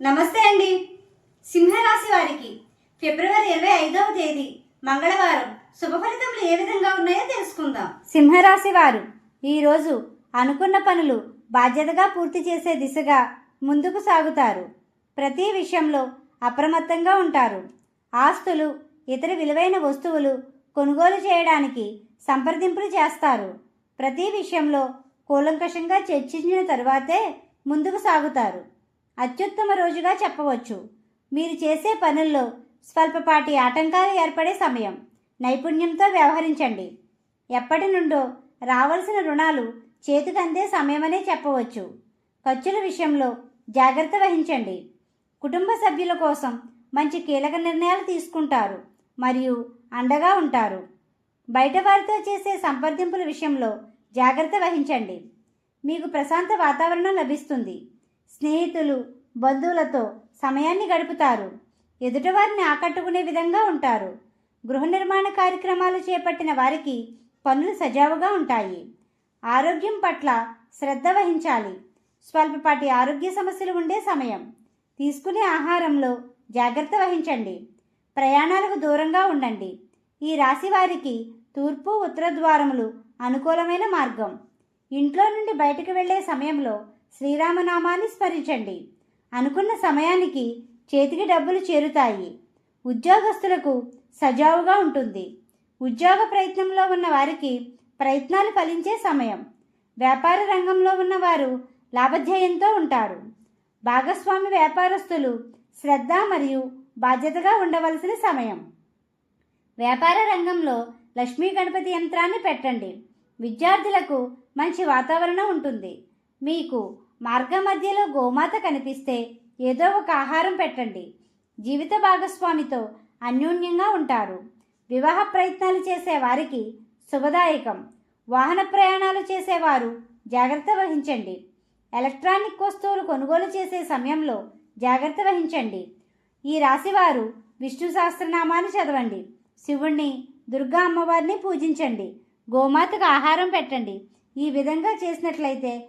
నమస్తే అండి. సింహరాశి వారికి ఫిబ్రవరి ఇరవై ఐదవ తేదీ మంగళవారం. శుభ ఫలితములు ఏ విధంగా ఉన్నాయో తెలుసుకుందాం. సింహరాశి వారు ఈరోజు అనుకున్న పనులు బాధ్యతగా పూర్తి చేసే దిశగా ముందుకు సాగుతారు. ప్రతి విషయంలో అప్రమత్తంగా ఉంటారు. ఆస్తులు ఇతర విలువైన వస్తువులు కొనుగోలు చేయడానికి సంప్రదింపులు చేస్తారు. ప్రతి విషయంలో కూలంకషంగా చర్చించిన తరువాతే ముందుకు సాగుతారు. అత్యుత్తమ రోజుగా చెప్పవచ్చు. మీరు చేసే పనుల్లో స్వల్పపాటి ఆటంకాలు ఏర్పడే సమయం. నైపుణ్యంతో వ్యవహరించండి. ఎప్పటి నుండో రావాల్సిన రుణాలు చేతికి అందే సమయమనే చెప్పవచ్చు. ఖర్చుల విషయంలో జాగ్రత్త వహించండి. కుటుంబ సభ్యుల కోసం మంచి కీలక నిర్ణయాలు తీసుకుంటారు మరియు అండగా ఉంటారు. బయట వారితో చేసే సంప్రదింపుల విషయంలో జాగ్రత్త వహించండి. మీకు ప్రశాంత వాతావరణం లభిస్తుంది. స్నేహితులు బంధువులతో సమయాన్ని గడుపుతారు. ఎదుటివారిని ఆకట్టుకునే విధంగా ఉంటారు. గృహ నిర్మాణ కార్యక్రమాలు చేపట్టిన వారికి పనులు సజావుగా ఉంటాయి. ఆరోగ్యం పట్ల శ్రద్ధ వహించాలి. స్వల్పపాటి ఆరోగ్య సమస్యలు ఉండే సమయం. తీసుకునే ఆహారంలో జాగ్రత్త వహించండి. ప్రయాణాలకు దూరంగా ఉండండి. ఈ రాశి వారికి తూర్పు ఉత్తర ద్వారములు అనుకూలమైన మార్గం. ఇంట్లో నుండి బయటకు వెళ్ళే సమయంలో శ్రీరామనామాన్ని స్మరించండి. అనుకున్న సమయానికి చేతికి డబ్బులు చేరుతాయి. ఉద్యోగస్తులకు సజావుగా ఉంటుంది. ఉద్యోగ ప్రయత్నంలో ఉన్న వారికి ప్రయత్నాలు ఫలించే సమయం. వ్యాపార రంగంలో ఉన్నవారు లాభధ్యేయంతో ఉంటారు. భాగస్వామి వ్యాపారస్తులు శ్రద్ధ మరియు బాధ్యతగా ఉండవలసిన సమయం. వ్యాపార రంగంలో లక్ష్మీ గణపతి యంత్రాన్ని పెట్టండి. విద్యార్థులకు మంచి వాతావరణం ఉంటుంది. మీకు మార్గ మధ్యలో గోమాత కనిపిస్తే ఏదో ఒక ఆహారం పెట్టండి. జీవిత భాగస్వామితో అన్యోన్యంగా ఉంటారు. వివాహ ప్రయత్నాలు చేసేవారికి శుభదాయకం. వాహన ప్రయాణాలు చేసేవారు జాగ్రత్త వహించండి. ఎలక్ట్రానిక్ వస్తువులు కొనుగోలు చేసే సమయంలో జాగ్రత్త వహించండి. ఈ రాశివారు విష్ణు సహస్రనామాన్ని చదవండి. శివుణ్ణి దుర్గా అమ్మవారిని పూజించండి. గోమాతకు ఆహారం పెట్టండి. ఈ విధంగా చేసినట్లయితే